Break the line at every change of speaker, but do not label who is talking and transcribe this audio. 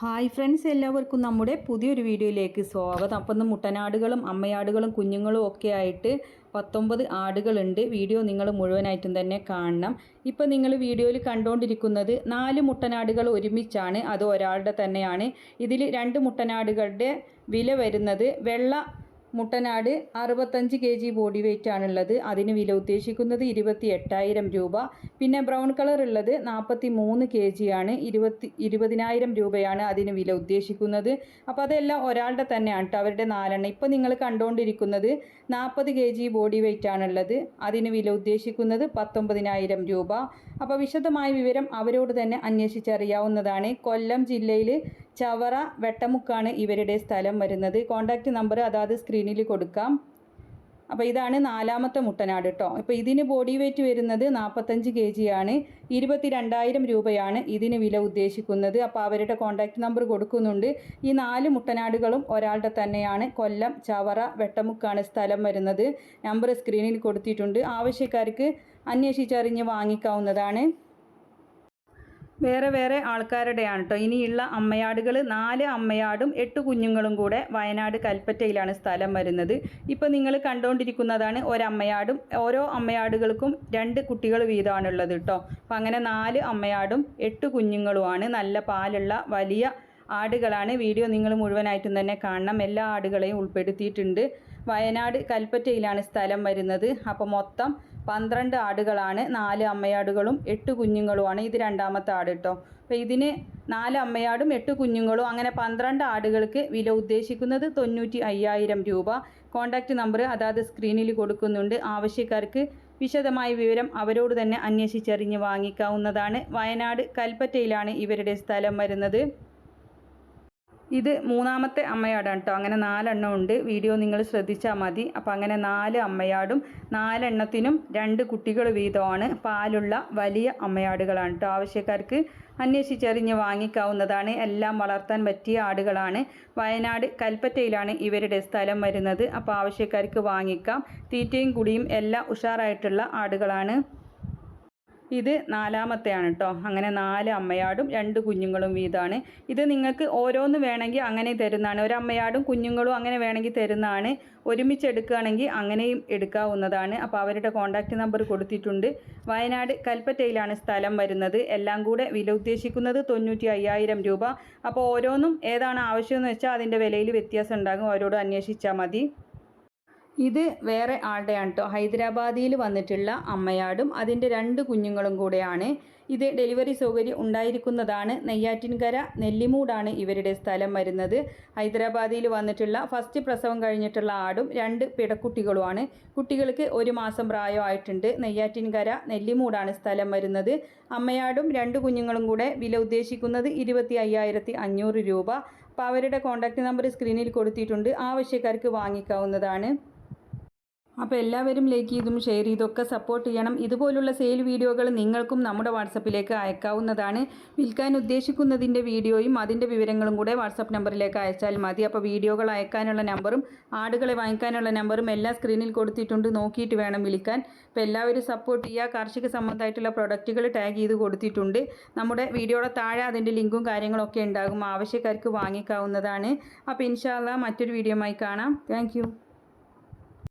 Hi friends എല്ലാവർക്കും നമ്മുടെ പുതിയൊരു വീഡിയോയിലേക്ക് സ്വാഗതം. അപ്പം ഇന്ന് മുട്ടനാടുകളും അമ്മയാടുകളും കുഞ്ഞുങ്ങളും ഒക്കെ ആയിട്ട് പത്തൊമ്പത് ആടുകളുണ്ട്. വീഡിയോ നിങ്ങൾ മുഴുവനായിട്ടും തന്നെ കാണണം. ഇപ്പോൾ നിങ്ങൾ വീഡിയോയിൽ കണ്ടുകൊണ്ടിരിക്കുന്നത് നാല് മുട്ടനാടുകൾ ഒരുമിച്ചാണ്. അത് ഒരാളുടെ തന്നെയാണ്. ഇതിൽ രണ്ട് മുട്ടനാടുകളുടെ വില വരുന്നത് വെള്ള മുട്ടനാട് അറുപത്തഞ്ച് കെ ജി ബോഡി വെയിറ്റ് ആണുള്ളത് അതിന് വില ഉദ്ദേശിക്കുന്നത് ഇരുപത്തി എട്ടായിരം രൂപ. പിന്നെ ബ്രൗൺ കളർ ഉള്ളത് നാൽപ്പത്തി മൂന്ന് കെ ജി ആണ്. ഇരുപത്തി ഇരുപതിനായിരം രൂപയാണ് അതിന് വില ഉദ്ദേശിക്കുന്നത്. അപ്പോൾ അതെല്ലാം ഒരാളുടെ തന്നെയാണ് കേട്ടോ അവരുടെ നാലെണ്ണം. ഇപ്പോൾ നിങ്ങൾ കണ്ടുകൊണ്ടിരിക്കുന്നത് നാൽപ്പത് കെ ജി ബോഡി വെയിറ്റ് ആണുള്ളത് അതിന് വില ഉദ്ദേശിക്കുന്നത് പത്തൊമ്പതിനായിരം രൂപ. അപ്പോൾ വിശദമായ വിവരം അവരോട് തന്നെ അന്വേഷിച്ചറിയാവുന്നതാണ്. കൊല്ലം ജില്ലയിൽ ചവറ വെട്ടമുക്കാണ് ഇവരുടെ സ്ഥലം വരുന്നത്. കോൺടാക്റ്റ് നമ്പർ അതാത് സ്ക്രീനിൽ കൊടുക്കാം. അപ്പോൾ ഇതാണ് നാലാമത്തെ മുട്ടനാട് കേട്ടോ ഇപ്പോൾ ഇതിന് ബോഡി വെയിറ്റ് വരുന്നത് നാൽപ്പത്തഞ്ച് കെ ജി ആണ്. ഇരുപത്തി രണ്ടായിരം രൂപയാണ് ഇതിന് വില ഉദ്ദേശിക്കുന്നത്. അപ്പോൾ അവരുടെ കോൺടാക്റ്റ് നമ്പർ കൊടുക്കുന്നുണ്ട്. ഈ നാല് മുട്ടനാടുകളും ഒരാളുടെ തന്നെയാണ്. കൊല്ലം ചവറ വെട്ടമുക്കാണ് സ്ഥലം വരുന്നത്. നമ്പർ സ്ക്രീനിൽ കൊടുത്തിട്ടുണ്ട്. ആവശ്യക്കാർക്ക് അന്വേഷിച്ചറിഞ്ഞ് വാങ്ങിക്കാവുന്നതാണ്. വേറെ വേറെ ആൾക്കാരുടെയാണ് കേട്ടോ ഇനിയുള്ള അമ്മയാടുകൾ നാല് അമ്മയാടും എട്ട് കുഞ്ഞുങ്ങളും കൂടെ വയനാട് കൽപ്പറ്റയിലാണ് സ്ഥലം വരുന്നത്. ഇപ്പോൾ നിങ്ങൾ കണ്ടുകൊണ്ടിരിക്കുന്നതാണ് ഒരമ്മയാടും ഓരോ അമ്മയാടുകൾക്കും രണ്ട് കുട്ടികൾ വീതമാണുള്ളത് കേട്ടോ അപ്പം അങ്ങനെ നാല് അമ്മയാടും എട്ട് കുഞ്ഞുങ്ങളുമാണ്. നല്ല പാലുള്ള വലിയ ആടുകളാണ്. വീഡിയോ നിങ്ങൾ മുഴുവനായിട്ടും തന്നെ കാണണം. എല്ലാ ആടുകളെയും ഉൾപ്പെടുത്തിയിട്ടുണ്ട്. വയനാട് കൽപ്പറ്റയിലാണ് സ്ഥലം വരുന്നത്. അപ്പോൾ മൊത്തം പന്ത്രണ്ട് ആടുകളാണ് നാല് അമ്മയാടുകളും എട്ട് കുഞ്ഞുങ്ങളുമാണ്. ഇത് രണ്ടാമത്തെ ആട് കേട്ടോ അപ്പോൾ ഇതിന് നാല് അമ്മയാടും എട്ട് കുഞ്ഞുങ്ങളും. അങ്ങനെ പന്ത്രണ്ട് ആടുകൾക്ക് വില ഉദ്ദേശിക്കുന്നത് തൊണ്ണൂറ്റി അയ്യായിരം രൂപ. കോൺടാക്റ്റ് നമ്പർ അതാത് സ്ക്രീനിൽ കൊടുക്കുന്നുണ്ട്. ആവശ്യക്കാർക്ക് വിശദമായ വിവരം അവരോട് തന്നെ അന്വേഷിച്ചറിഞ്ഞ് വാങ്ങിക്കാവുന്നതാണ്. വയനാട് കൽപ്പറ്റയിലാണ് ഇവരുടെ സ്ഥലം വരുന്നത്. ഇത് മൂന്നാമത്തെ അമ്മയാടാണ് കേട്ടോ അങ്ങനെ നാലെണ്ണം ഉണ്ട്. വീഡിയോ നിങ്ങൾ ശ്രദ്ധിച്ചാൽ മതി. അപ്പോൾ അങ്ങനെ നാല് അമ്മയാടും നാലെണ്ണത്തിനും രണ്ട് കുട്ടികൾ വീതമാണ് പാലുള്ള വലിയ അമ്മയാടുകളാണ് കേട്ടോ ആവശ്യക്കാർക്ക് അന്വേഷിച്ചറിഞ്ഞ് വാങ്ങിക്കാവുന്നതാണ്. എല്ലാം വളർത്താൻ പറ്റിയ ആടുകളാണ്. വയനാട് കൽപ്പറ്റയിലാണ് ഇവരുടെ സ്ഥലം വരുന്നത്. അപ്പോൾ ആവശ്യക്കാർക്ക് വാങ്ങിക്കാം. തീറ്റയും കുടിയും എല്ലാം ഉഷാറായിട്ടുള്ള ആടുകളാണ്. ഇത് നാലാമത്തെയാണ് കേട്ടോ അങ്ങനെ നാല് അമ്മയാടും രണ്ട് കുഞ്ഞുങ്ങളും വീതമാണ് ഇത് നിങ്ങൾക്ക് ഓരോന്ന് വേണമെങ്കിൽ അങ്ങനെ തരുന്നതാണ്. ഒരു അമ്മയാടും കുഞ്ഞുങ്ങളും അങ്ങനെ വേണമെങ്കിൽ തരുന്നതാണ്. ഒരുമിച്ച് എടുക്കുകയാണെങ്കിൽ അങ്ങനെയും എടുക്കാവുന്നതാണ്. അപ്പോൾ അവരുടെ കോൺടാക്റ്റ് നമ്പർ കൊടുത്തിട്ടുണ്ട്. വയനാട് കൽപ്പറ്റയിലാണ് സ്ഥലം വരുന്നത്. എല്ലാം കൂടെ വില ഉദ്ദേശിക്കുന്നത് തൊണ്ണൂറ്റി അയ്യായിരം രൂപ. അപ്പോൾ ഓരോന്നും ഏതാണ് ആവശ്യമെന്ന് വെച്ചാൽ അതിന്റെ വിലയിൽ വ്യത്യാസം ഉണ്ടാകും. അവരോട് അന്വേഷിച്ചാൽ മതി. ഇത് വേറെ ആളുടെയാണ് കേട്ടോ ഹൈദരാബാദിൽ വന്നിട്ടുള്ള അമ്മയാടും അതിന്റെ രണ്ട് കുഞ്ഞുങ്ങളും കൂടെയാണ് ഇത് ഡെലിവറി സൗകര്യം ഉണ്ടായിരിക്കുന്നതാണ്. നെയ്യാറ്റിൻകര നെല്ലിമൂടാണ് ഇവരുടെ സ്ഥലം വരുന്നത്. ഹൈദരാബാദിൽ വന്നിട്ടുള്ള ഫസ്റ്റ് പ്രസവം കഴിഞ്ഞിട്ടുള്ള ആടും രണ്ട് പിടക്കുട്ടികളുമാണ്. കുട്ടികൾക്ക് ഒരു മാസം പ്രായമായിട്ടുണ്ട്. നെയ്യാറ്റിൻകര നെല്ലിമൂടാണ് സ്ഥലം വരുന്നത്. അമ്മയാടും രണ്ട് കുഞ്ഞുങ്ങളും കൂടെ വില ഉദ്ദേശിക്കുന്നത് ഇരുപത്തി അയ്യായിരത്തി അഞ്ഞൂറ് രൂപ. അപ്പോൾ അവരുടെ കോൺടാക്റ്റ് നമ്പർ സ്ക്രീനിൽ കൊടുത്തിട്ടുണ്ട്. ആവശ്യക്കാർക്ക് വാങ്ങിക്കാവുന്നതാണ്. അപ്പോൾ എല്ലാവരും ലൈക്ക് ചെയ്തും ഷെയർ ചെയ്തൊക്കെ സപ്പോർട്ട് ചെയ്യണം. ഇതുപോലുള്ള സെയിൽ വീഡിയോകൾ നിങ്ങൾക്കും നമ്മുടെ വാട്സപ്പിലേക്ക് അയക്കാവുന്നതാണ്. വിൽക്കാൻ ഉദ്ദേശിക്കുന്നതിന്റെ വീഡിയോയും അതിന്റെ വിവരങ്ങളും കൂടെ വാട്സപ്പ് നമ്പറിലേക്ക് അയച്ചാൽ മതി. അപ്പോൾ വീഡിയോകൾ അയക്കാനുള്ള നമ്പറും ആടുകളെ വാങ്ങിക്കാനുള്ള നമ്പറും എല്ലാം സ്ക്രീനിൽ കൊടുത്തിട്ടുണ്ട്. നോക്കിയിട്ട് വേണം വിളിക്കാൻ അപ്പോൾ എല്ലാവരും സപ്പോർട്ട് ചെയ്യുക. കാർഷിക സംബന്ധമായിട്ടുള്ള പ്രൊഡക്റ്റുകൾ ടാഗ് ചെയ്ത് കൊടുത്തിട്ടുണ്ട്. നമ്മുടെ വീഡിയോയുടെ താഴെ അതിന്റെ ലിങ്കും കാര്യങ്ങളൊക്കെ ഉണ്ടാകും. ആവശ്യക്കാർക്ക് വാങ്ങിക്കാവുന്നതാണ്. അപ്പോൾ ഇൻഷാല്ല മറ്റൊരു വീഡിയോയുമായി കാണാം. താങ്ക്